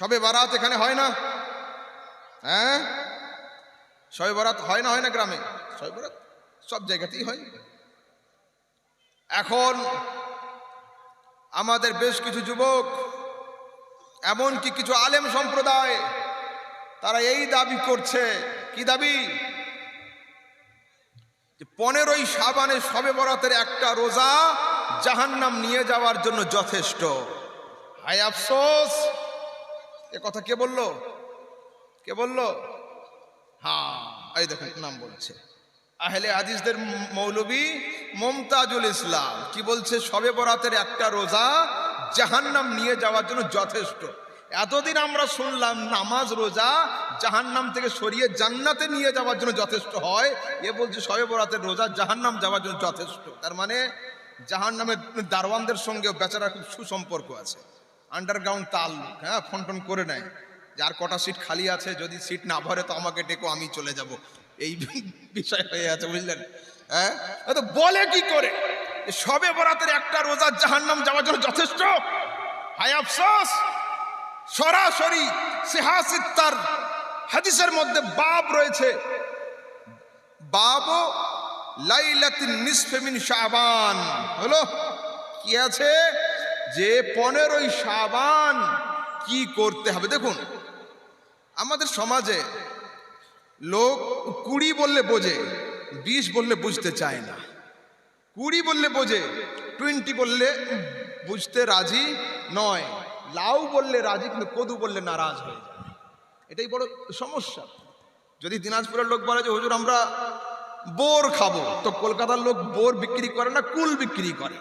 সবে বারাত এখানে হয় না? হ্যাঁ? সবে বারাত হয় না হয় না গ্রামে? সবে বারাত সব জায়গাতেই হয়। এখন আমাদের বেশ কিছু যুবক, এমনকি কিছু আলেম সম্প্রদায়, তারা এই দাবি করছে। কি দাবি? পনেরোই সাবানে সবে বরাতের একটা রোজা জাহান্নাম নিয়ে যাওয়ার জন্য যথেষ্ট। হায় আফসোস! এ কথা কে বলল? কে বলল? হ্যাঁ এই দেখুন, নাম বলছে। আহলে হাদিসদের মৌলবী মমতাজুল ইসলাম, কি বলছে? সবে বরাতের একটা রোজা জাহান্নাম নিয়ে যাওয়ার জন্য যথেষ্ট। এতদিন আমরা শুনলাম নামাজ রোজা জাহান্নাম থেকে সরিয়ে জান্নাতে নিয়ে যাওয়ার জন্য যথেষ্ট হয়। এ বলছে সবে বরাতের রোজা জাহান্নাম যাওয়ার জন্য যথেষ্ট। তার মানে জাহান্নামের দারওয়ানদের সঙ্গেও বেচারা খুব সুসম্পর্ক আছে। আন্ডারগ্রাউন্ড তাল হ্যাঁ ফোন টোন করে নেয়। যার কটা সিট খালি আছে, যদি সিট না ভরে তো আমাকে ডেকো, আমি চলে যাব। এই বিষয় হয়ে আছে, বুঝলেন? হ্যাঁ? তো বলে কি করে? সবে বরাতের একটা রোজার জাহান্নাম যাওয়ার জন্য যথেষ্ট। হায় আফসোস! সরাসরি সিহাসিত্তার হাদিসের মধ্যে বাব রয়েছে। বাবো লাইলাতিন নিসফে মিন শাবান। হলো, কি আছে? যে পনেরোই সাবান কি করতে হবে? দেখুন, আমাদের সমাজে লোক কুড়ি বললে বোঝে, বিশ বললে বুঝতে চায় না। কুড়ি বললে বোঝে, টোয়েন্টি বললে বুঝতে রাজি নয়। লাউ বললে রাজি, কিন্তু কদু বললে নারাজ হয়ে যায়। এটাই বড় সমস্যা। যদি দিনাজপুরের লোক বলে যে, হুজুর, আমরা বোর খাব, তো কলকাতার লোক বোর বিক্রি করে না, কুল বিক্রি করে।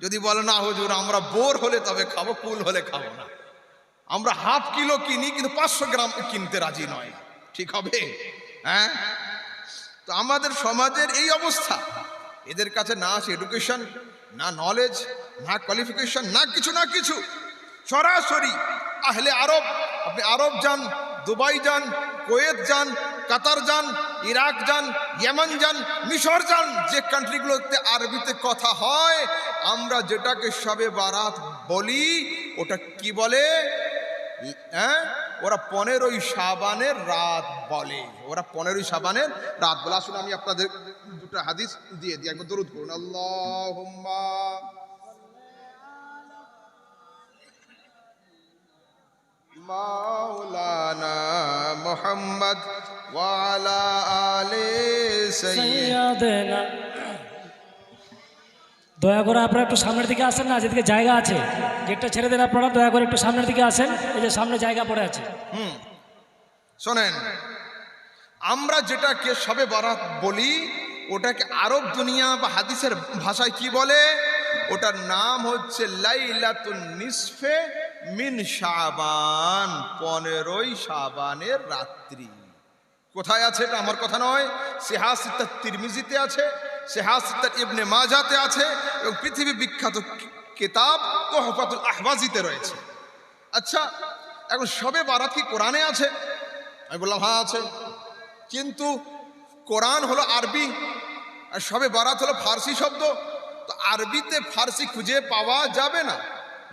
যদি বলে, না হুজুর, আমরা বোর হলে তবে খাব, কুল হলে খাব না। আমরা হাফ কিলো কিনি, কিন্তু পাঁচশো গ্রাম কিনতে রাজি নয়। ঠিক হবে? হ্যাঁ? তো আমাদের সমাজের এই অবস্থা। এদের কাছে না আছে এডুকেশন না নলেজ না কোয়ালিফিকেশন না কিছু না কিছু। সরাসরি আহলে আরব, আপনি আরব যান, দুবাই যান, কোয়েত যান কাতার যান, ইরাক যান, ইয়েমান যান, মিশর যান, যে কান্ট্রিগুলোতে আরবিতে কথা হয়, আমরা যেটাকে সবে বারাত বলি, ওটা কি বলে? হ্যাঁ? ওরা পনেরোই সাবানের রাত বলে। ওরা পনেরোই সাবানের রাত বলে। আসলে আমি আপনাদের দুটো হাদিস দিয়ে দিই। একবার দরুদ করুন আল্লাহ মাওলানা মোহাম্মদ ওয়ালা আলে দয়া করে আপনারা একটু সামনের দিকে আসেন না যেদিকে জায়গা আছে। গেটটা ছেড়ে দেন আপনারা দয়া করে একটু সামনের দিকে আসেন। এই যে সামনে জায়গা পড়ে আছে। হুম শোনেন আমরা যেটাকে সবে বরাত বলি ওটাকে আরব দুনিয়া বা হাদিসের ভাষায় কি বলে? ওটার নাম হচ্ছে লাইলাতুন নিসফে মিন সাবান পনেরোই সাবানের রাত্রি। কোথায় আছে এটা? আমার কথা নয়। সেহাসিত্তার তিরমিজিতে আছে সেহাসিত্তার ইবনে মাজাতে আছে, এবং পৃথিবী বিখ্যাত কিতাব তোহফাতুল আহবাজিতে রয়েছে। আচ্ছা এখন সবে বারাত কি কোরআনে আছে? আমি বললাম হ্যাঁ আছে। কিন্তু কোরআন হলো আরবি, আর সবে বারাত হলো ফার্সি শব্দ। তো আরবিতে ফার্সি খুঁজে পাওয়া যাবে না।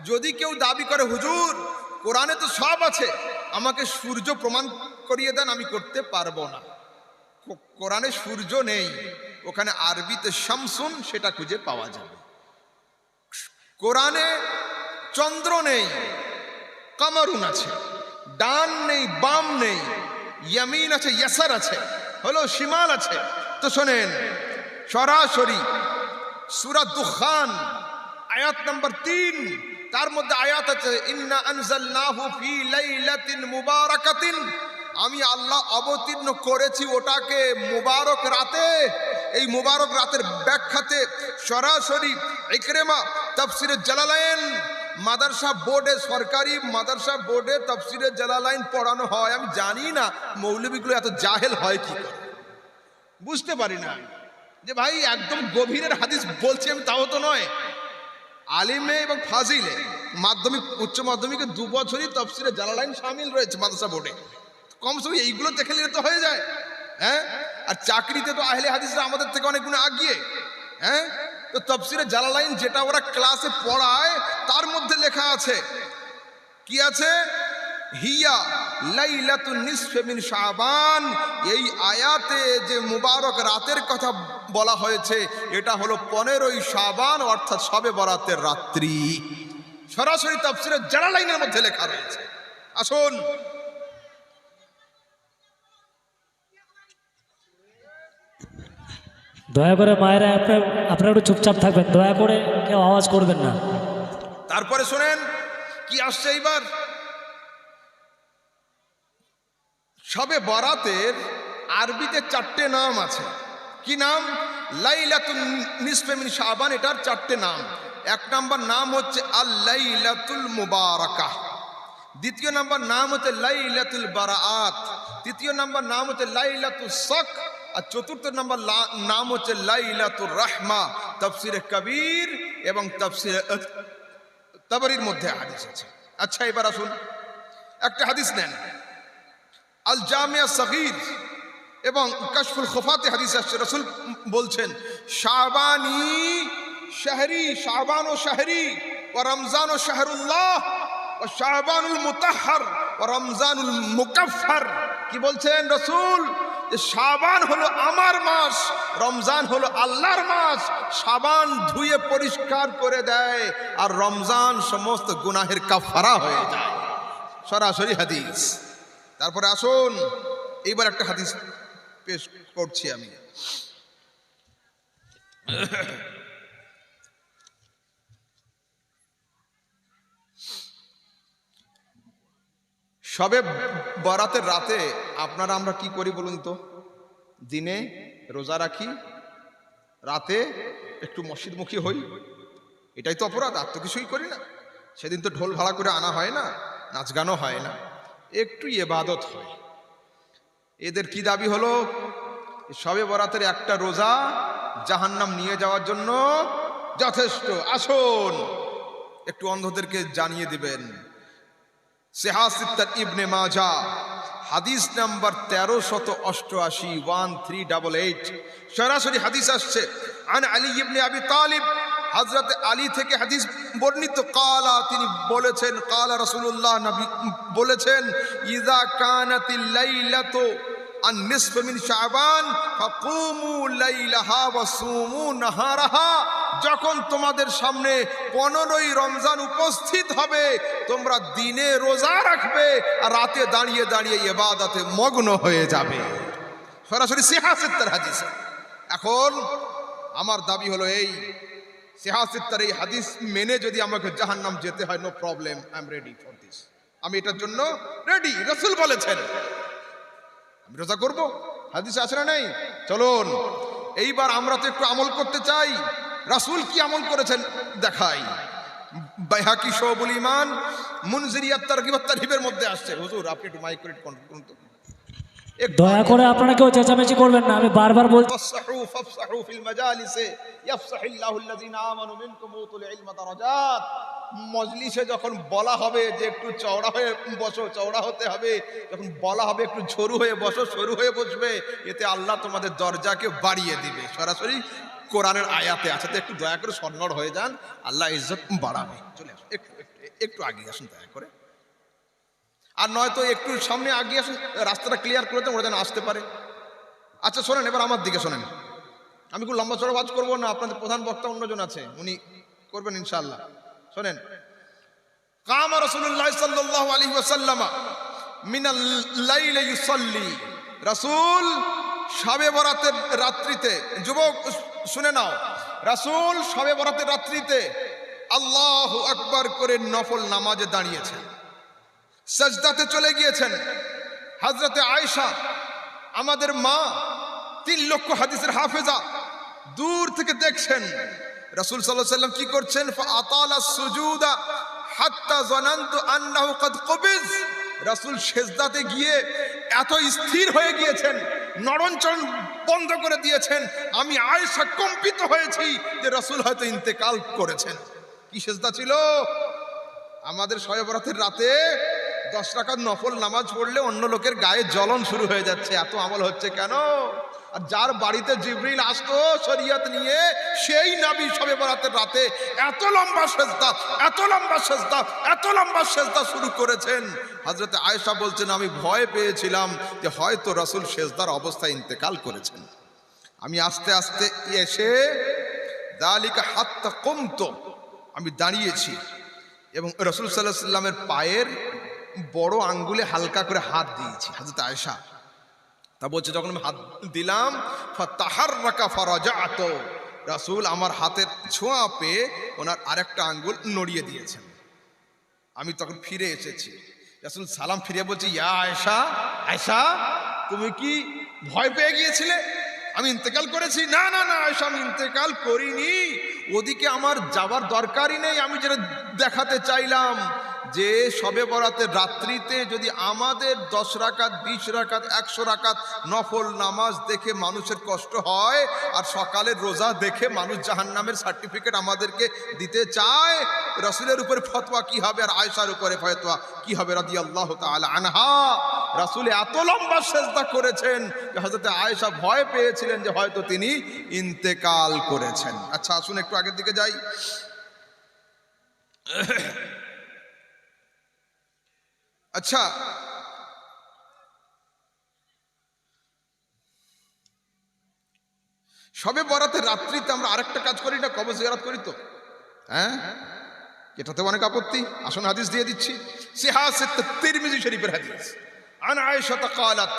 যদি কেউ দাবি করে, হুজুর, কোরআনে তো সব আছে, আমাকে সূর্য প্রমাণ করিয়ে দেন, আমি করতে পারব না। কোরআনে সূর্য নেই, ওখানে আরবিতে শামসুন, সেটা খুঁজে পাওয়া যাবে। কোরআনে চন্দ্র নেই, কামারুন আছে, ডান নেই, বাম নেই, ইয়ামিন আছে, ইয়াসার আছে, হলো শিমাল আছে। তো শোনেন, সরাসরি সুরা দুখান, আয়াত নম্বর তিন তার মধ্যে আয়াত আছে, ইন্না আনজালনাহু ফি লাইলাতিন মুবারাকাতিন। আমি আল্লাহ অবতীর্ণ করেছি ওটাকে মুবারক রাতে। এই মুবারক রাতের ব্যাখ্যাতে সরাসরি ইকরেমা তাফসিরে জালালাইন মাদ্রাসা বোর্ডে, সরকারি মাদ্রাসা বোর্ডে তাফসিরে জালালাইন পড়ানো হয়। আমি জানি না মৌলবীগুলো এত জাহেল হয় কি করে। বুঝতে পারি না যে ভাই, একদম গভীরের হাদিস বলছি আমি, তাও তো নয়। আলিমে এবং ফাজিলে মাধ্যমিক, উচ্চ মাধ্যমিকে দু বছরই তফসিলে জালালাইন সামিল রয়েছে মাদ্রাসা বোর্ডে। কমসে কম এইগুলো দেখে নিলে তো হয়ে যায়। হ্যাঁ? আর চাকরিতে তো আহলে হাদিসরা আমাদের থেকে অনেক গুণে আগিয়ে। হ্যাঁ? তো তফসিরে জালালাইন যেটা ওরা ক্লাসে পড়ায়, তার মধ্যে লেখা আছে। কি আছে? হিয়া লাইলাতুন নিসফে মিন শাবান। এই আয়াতে যে মুবারক রাতের কথা বলা হয়েছে এটা হলো পনেরোই শাবান অর্থাৎ সবে বরাতের রাত্রি। সরাসরি তাফসিরের জালালাইনের মধ্যে লেখা রয়েছে। আসুন। দয়া করে মায়েরা আপনার আপনারা একটু চুপচাপ থাকবেন দয়া করে কেউ আওয়াজ করবেন না। তারপরে শোনেন কি আসছে এইবার? সবে বরাতের আরবিতে চারটে নাম আছে। কি নাম? লাইলাতুল নিসফে মিন শাবান, এটার চারটে নাম। এক নাম্বার নাম হচ্ছে আল লাইলাতুল মুবারাকাহ। দ্বিতীয় নাম্বার নাম হচ্ছে লাইলাতুল বারাআত। তৃতীয় নাম্বার নাম হচ্ছে লাইলাতুল শক আর চতুর্থ নাম্বার নাম হচ্ছে লাইলাতুর রাহমা। তাফসিরে কবির এবং তাফসিরে তবরির মধ্যে হাদিস আছে। আচ্ছা এবার আসুন। একটা হাদিস নেন। আল জামিয়া সগীর এবং কাশফুল খোফাতে হাদিস আসছে। রসুল বলছেন, শাবানি শাহরি শাহবান ও শাহরি, ও রমজান ও শাহরুল্লাহ, ও শাহবানুল মুতাহর ও রমজানুল মুকাফফার। কি বলছেন রসুল? শাবান হলো আমার মাস, রমজান হলো আল্লাহর মাস। সাবান ধুয়ে পরিষ্কার করে দেয় আর রমজান সমস্ত গুনাহের কাফারা হয়ে যায়। সরাসরি হাদিস। তারপরে আসুন, এইবার একটা হাদিস পেশ করছি আমি। সবে বরাতের রাতে আপনারা আমরা কি করি বলুন তো? দিনে রোজা রাখি, রাতে একটু মসজিদমুখী হই। এটাই তো অপরাধ, আর তো কিছুই করি না। সেদিন তো ঢোল ভাড়া করে আনা হয় না, নাচ গানও হয় না। একটু এবাদত হয়। এদের কি দাবি হলো? সবে বরাতের একটা রোজা জাহান্নাম নিয়ে যাওয়ার জন্য যথেষ্ট। আসুন, একটু অন্ধদেরকে জানিয়ে দিবেন। ইবনে মাজা, হাদিস নাম্বার তেরো শত অষ্টআশি, ওয়ান থ্রি ডাবল এইট। সরাসরি হাদিস আসছে। আন আলী ইবনে আবি তালিব হজরত আলী থেকে হাদিস বর্ণিত, কালা তিনি বলেছেন, কালা রসুল্লাহ নবী বলেছেন ইদা কানাতিল লাইলাতু আন নিসফ মিন শাবান, ফাকুমু লাইলাহা ওয়া সুমু নাহারাহা। যখন তোমাদের সামনে পনেরোই রমজান উপস্থিত হবে, তোমরা দিনে রোজা রাখবে, আর রাতে দাঁড়িয়ে দাঁড়িয়ে এবাদাতে মগ্ন হয়ে যাবে। সরাসরি সিহাসিত্তার হাদিস। এখন আমার দাবি হলো এই সিহাসিত্তার এই হাদিস মেনে যদি আমাকে জাহান্নাম যেতে হয় no problem I am ready for this আমি এটার জন্য রেডি রসুল বলেছেন। আমি রোজা করব, হাদিসে আছে না নেই? চলুন, এইবার আমরা তো একটু আমল করতে চাই। রাসূল কি আমল করেছেন? দেখাই। বাইহাকি শোবুল ইমান মুনজিরিয়াত তারগিবাত তারহিবের মধ্যে আসছে। হুজুর, আপনি একটু মাইক করে কন্ট্রোল করুন তো। দয়া করে আপনারা কেউ চেঁচামেচি করবেন না আমি বারবার বলছি। মজলিসে যখন বলা হবে যে একটু চওড়া হয়ে বসো চওড়া হতে হবে যখন বলা হবে একটু ঝরু হয়ে বসো সরু হয়ে বসবে এতে আল্লাহ তোমাদের দরজাকে বাড়িয়ে দিবে। সরাসরি কোরআনের আয়াতে আছে তো একটু দয়া করে সন্নড় হয়ে যান আল্লাহ ইজ্জত বাড়াবে। চলে আসুন একটু একটু আগে আসুন দয়া করে। আর নয়তো একটু সামনে আগিয়ে আসুন, রাস্তাটা ক্লিয়ার করে দেন, ওরা যেন আসতে পারে। আচ্ছা শোনেন, এবার আমার দিকে শোনেন। আমি খুব লম্বা চড়া ওয়াজ করব না, আপনাদের প্রধান বক্তা অন্যজন আছে, উনি করবেন ইনশাল্লাহ শোনেন, কামা রসুল্লাহ সাল্লাহ আলী ওয়াসাল্লামা, মিনাল ইউসাল্লি। রাসূল, শবে বরাতের রাত্রিতে, যুবক, শুনে নাও। রাসূল, শবে বরাতের রাত্রিতে আল্লাহ আকবার করে নফল নামাজে দাঁড়িয়েছেন। সাজদাতে চলে গিয়েছেন। হাজরতে আয়েশা, আমাদের মা তিন লক্ষ হাদিসের হাফেজা দূর থেকে দেখছেন। রাসূল আলাইহি সাল্লাম কি করছেন? ফাআতালা সুজুদা হাত্তা জানান্তু আন্নাহু কদ কবিজ। রাসূল সেজদাতে গিয়ে এত স্থির হয়ে গিয়েছেন নরঞ্চরণ বন্ধ করে দিয়েছেন। আমি আয়েশা কম্পিত হয়েছি যে রাসূল হয়তো ইন্তেকাল করেছেন। কি সেজদা ছিল? আমাদের শয়ে বরাতের রাতে দশ টাকার নফল নামাজ পড়লে অন্য লোকের গায়ে জ্বলন শুরু হয়ে যাচ্ছে, এত আমল হচ্ছে কেন? আর যার বাড়িতে জিবরিল আসতো শরিয়ত নিয়ে, সেই নাবি সবে বরাতের রাতে এত লম্বা সেজদা, এত লম্বা সেজদা, এত লম্বা সেজদা শুরু করেছেন। হজরত আয়েশা বলছেন, আমি ভয় পেয়েছিলাম যে হয়তো রসুল সেজদার অবস্থায় ইন্তেকাল করেছেন। আমি আস্তে আস্তে এসে, দালিকা হাতটা কমতো আমি দাঁড়িয়েছি এবং রসুল সাল্লাহ সাল্লামের পায়ের বড় আঙ্গুলে হালকা করে হাত দিয়েছি হাজরত আয়েশা। তা বলছে, যখন আমি হাত দিলাম তাহার রাকা ফরাজাত রাসূল আমার হাতের ছোঁয়া পেয়ে ওনার আরেকটা আঙ্গুল নড়িয়ে দিয়েছেন। আমি তখন ফিরে এসেছি। রাসূল সালাম ফিরে বলছি, ইয়া আয়েশা আয়েশা, তুমি কি ভয় পেয়ে গিয়েছিলে? আমি ইন্তেকাল করেছি? না না না আয়সা আমি ইন্তেকাল করিনি। ওদিকে আমার যাবার দরকারই নেই, আমি যেটা দেখাতে চাইলাম যে সবে বরাতের রাত্রিতে যদি আমাদের দশ রাকাত, বিশ রাকাত, একশো রাকাত নফল নামাজ দেখে মানুষের কষ্ট হয় আর সকালের রোজা দেখে মানুষ জাহান্নামের সার্টিফিকেট আমাদেরকে দিতে চায়, রসুলের উপরে ফতোয়া কি হবে আর আয়সার উপরে ফতোয়া কি হবে রাদি আল্লাহ আনহা? রাসুল এত লম্বা সেজদা করেছেন যে হজরত আয়েশা ভয় পেয়েছিলেন যে হয়তো তিনি ইন্তেকাল করেছেন। আচ্ছা আসুন একটু আগের দিকে যাই। আচ্ছা। সবে বরাতে রাত্রিতে আমরা আরেকটা কাজ করি না কবর জিয়ারত করি তো? হ্যাঁ? এটাতে অনেক আপত্তি। আসুন হাদিস দিয়ে দিচ্ছি। সিহাসে তিরমিজি শরীফের হাদিস। আন আয়েশা قالت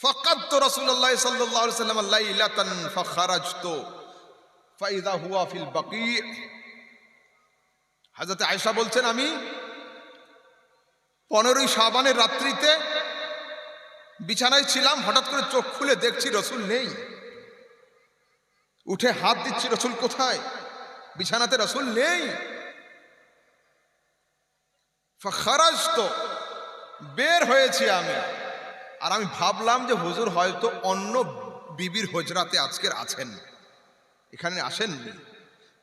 فقدت رسول الله صلى الله عليه وسلم ليلة فخرجت فإذا هو في البقيع হাজরত আয়েশা বলছেন আমি পনেরোই সাবানের রাত্রিতে বিছানায় ছিলাম হঠাৎ করে চোখ খুলে দেখছি রসুল নেই উঠে হাত দিচ্ছি রসুল কোথায় বিছানাতে রসুল নেই খারাজ তো বের হয়েছি আমি। আর আমি ভাবলাম যে হুজুর হয়তো অন্য বিবির হজরাতে আজকের আছেন। এখানে আসেননি।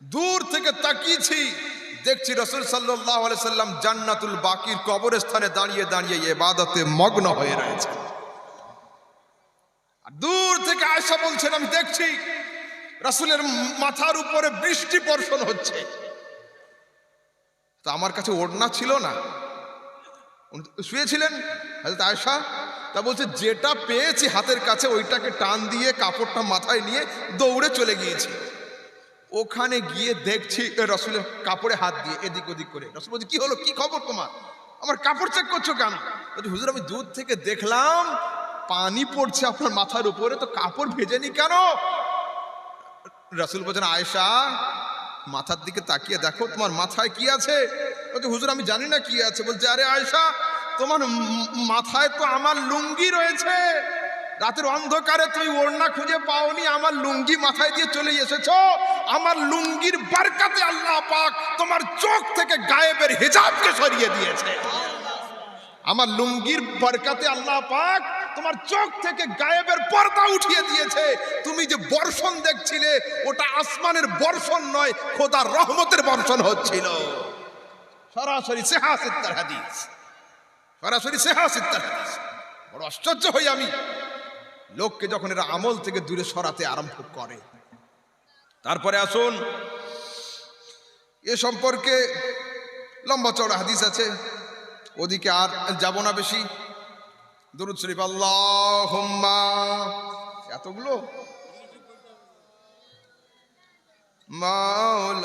দূর থেকে তাকিয়েছি। দেখছি রসুল সাল্লাহ সাল্লাম জান্নাতুল বাকির কবরস্থানে দাঁড়িয়ে দাঁড়িয়ে এবাদতে মগ্ন হয়ে রয়েছে দূর থেকে আয়সা বলছেন, আমি দেখছি রাসুলের মাথার উপরে বৃষ্টি বর্ষণ হচ্ছে। তা আমার কাছে ওড়না ছিল না। শুয়েছিলেন হাজরত আয়সা তা বলছে, যেটা পেয়েছি হাতের কাছে, ওইটাকে টান দিয়ে কাপড়টা মাথায় নিয়ে দৌড়ে চলে গিয়েছি। ওখানে গিয়ে দেখছি রসুলের কাপড়ে হাত দিয়ে, এদিক ওদিক করে। রসুল বলছে, কি হলো? কি খবর তোমার? আমার কাপড় চেক করছ কেন? বলছি, হুজুর, আমি দূর থেকে দেখলাম, পানি পড়ছে আপনার মাথার উপরে, তো কাপড় ভেজেনি কেন? রসুল বলছেন, আয়েশা মাথার দিকে তাকিয়ে দেখো, তোমার মাথায় কি আছে? বলছে, হুজুর, আমি জানি না কি আছে। বলছে, আরে আয়েশা, তোমার মাথায় তো আমার লুঙ্গি রয়েছে। রাতের অন্ধকারে তুমি ওড়না খুঁজে পাওনি, আমার লুঙ্গি মাথায় দিয়ে চলে এসেছ। আমার লুঙ্গির বারকাতে আল্লাহ পাক তোমার চোখ থেকে গায়েবের হিজাবকে সরিয়ে দিয়েছে। আমার লুঙ্গির বারকাতে আল্লাহ পাক তোমার চোখ থেকে গায়েবের পর্দা উঠিয়ে দিয়েছে। তুমি যে বর্ষণ দেখছিলে, ওটা আসমানের বর্ষণ নয়, খোদার রহমতের বর্ষণ হচ্ছিল। সরাসরি সেহা সেহাসিত্তার হাদিস। সরাসরি সেহা সেহাসিত্তার হাদিস। বড় আশ্চর্য হই আমি। লোককে যখন এরা আমল থেকে দূরে সরাতে আরম্ভ করে। তারপরে আসুন। এ সম্পর্কে লম্বা চড়া হাদিস আছে। ওদিকে আর যাব না বেশি। দরুদ শরীফ আল্লাহ এতগুলো? মাওলা